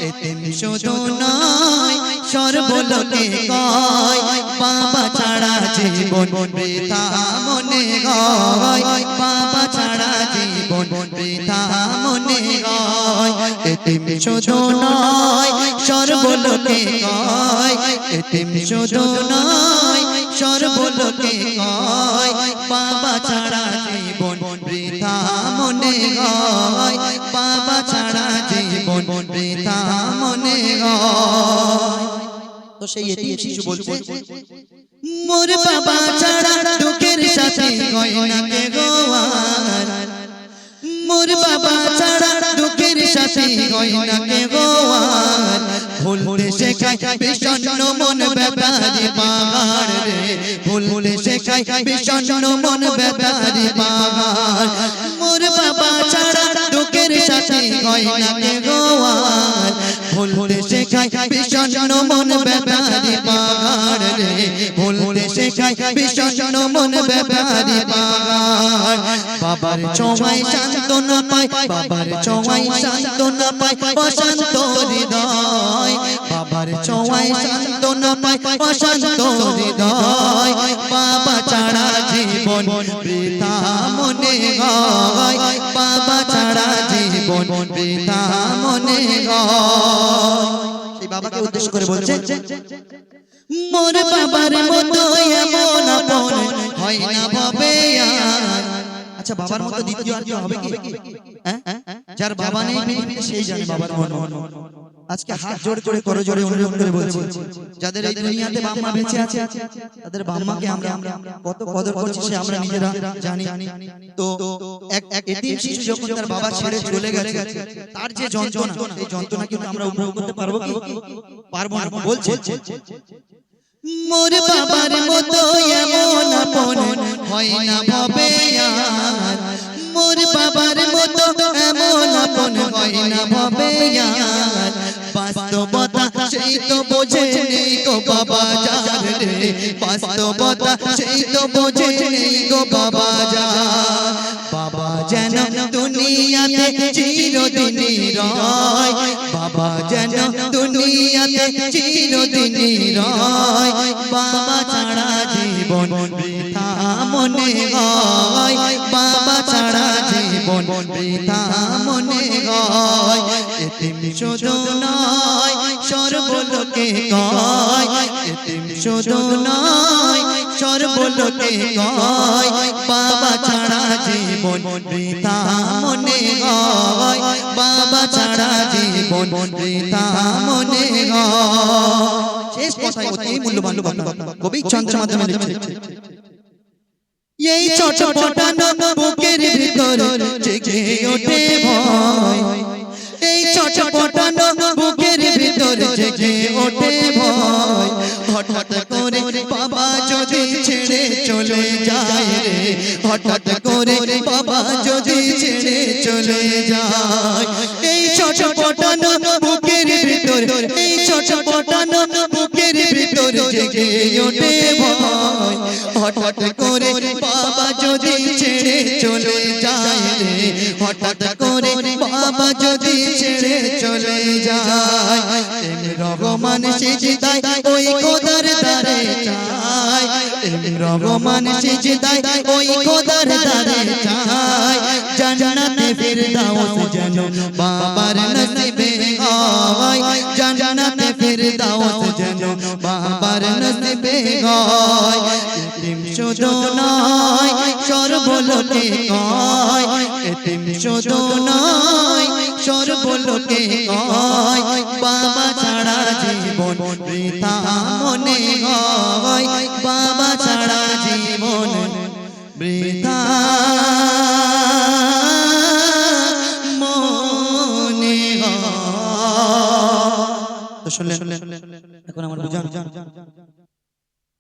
এতিম শুধু নয় সর্বলোকে কয় বাবা ছাড়া জীবন বৃথা মনে হয় বাবা ছাড়া জীবন বৃথা মনে হয় এতিম শুধু নয় সর্বলোকে কয় এতিম শুধু নয় সর্বলোকে কয় বাবা ছাড়া জীবন বৃথা মনে হয় বাবা ছাড়া জীবন বৃথা মনে তো সেই এটি শিশু বলছে, মোর বাবা ছাড়া দুঃখের সাথে গয়নাকে গোয়ার। মোর বাবা ছাড়া দুঃখের সাথে গয়নাকে গোয়ার। ভুলতে শেখায় বিষণ্ণ মন ব্যাপারি পাহাড় রে। ভুলতে শেখায় বিষণ্ণ মন ব্যাপারি পাহাড়। মোর বাবা ছাড়া দুঃখের সাথে গয়নাকে গোয়ার ভুলতে শেখায় বিষণ্ণ মন ব্যাপারি পাহাড় রে। ভুলতে শেখায় বিষণ্ণ মন ব্যাপারি পাহাড়। বাবার ছোঁয়ায় সান্ত্বনা পায়। বাবার ছোঁয়ায় সান্ত্বনা পায়। অশান্ত হৃদয়। বাবার ছোঁয়ায় সান্ত্বনা পায়। অশান্ত হৃদয়। বাবা ছাড়া জীবন বৃথা মনে হয়। বাবা সেই বাবাকে উদ্দেশ্য করে বলছে, মোর বাবার মতো এমন আপন হয় না ভাবে আচ্ছা বাবার মতো দ্বিতীয় আর হবে কি? হ্যাঁ? যার বাবা নেই সেই জানে বাবার মন। আজকে হাত জোড় করে করো জোরে অনুরোধ করে বলছি। যাদের এই দুনিয়াতে বাম্মা বেঁচে আছে তাদের বাম্মাকে আমরা কত কদর করছি সে আমরা নিজেরা জানি। তো এক এক এতিম শিশু যখন তার বাবা ছেড়ে চলে গেছে তার যে যন্ত্রণা এই যন্ত্রণা কিন্তু আমরা উপভোগ করতে পারব কি? পারব না বলছে। মোর বাবার মতো এমন আপন হয় না ভাবে আর মোর বাবার মতো এমন আপন হয় না ভাবে আর বাস্তবতা, সেই তো বোঝে নেই গো বাবা যার রে। বাস্তবতা, সেই তো বোঝে নেই গো বাবা যার বাবা যেন দুনিয়াতে চিরদিনই রয়। বাবা যেন দুনিয়াতে চিরদিনই রয়। বাবা ছাড়া জীবন বৃথা মনে হয়। বাবা ছাড়া জীবন বৃথা মনে হয়। এতিম শুধু নয় সর্বলোকে বাবা ছাড়া জীবন বৃথা মনে হয় বাবা ছাড়া জীবন মনে কবি এই ছোট বুকের ভিতর জেগে ওঠে ভয়। এই ছোট হঠাৎ করে বাবা যদি ছেড়ে চলে যায় রে হঠাৎ করে বাবা যদি ছেড়ে চলে যায় এই ছোট পটানো বুকের ভিতর এই ছোট জেগে ওঠে ভয় হঠাৎ করে বাবা যদি ছেড়ে চলে যায় হঠাৎ করে বাবা যদি ছেড়ে চলে যায় রহমান সিজদায় ওই খোদার দারে চায় রহমান সিজদায় ওই খোদার দারে চায় জান্নাতে ফিরদাউস যেন বাবার নসিবে হয় জান্নাতে শুধু নয় সর্বলোকে কয়। এতিম শুধু নয় সর্বলোকে কয়। বাবা ছাড়া জীবন বৃথা মনে হয়। বাবা ছাড়া জীবন বৃথা মনে হয়। শুনলেন?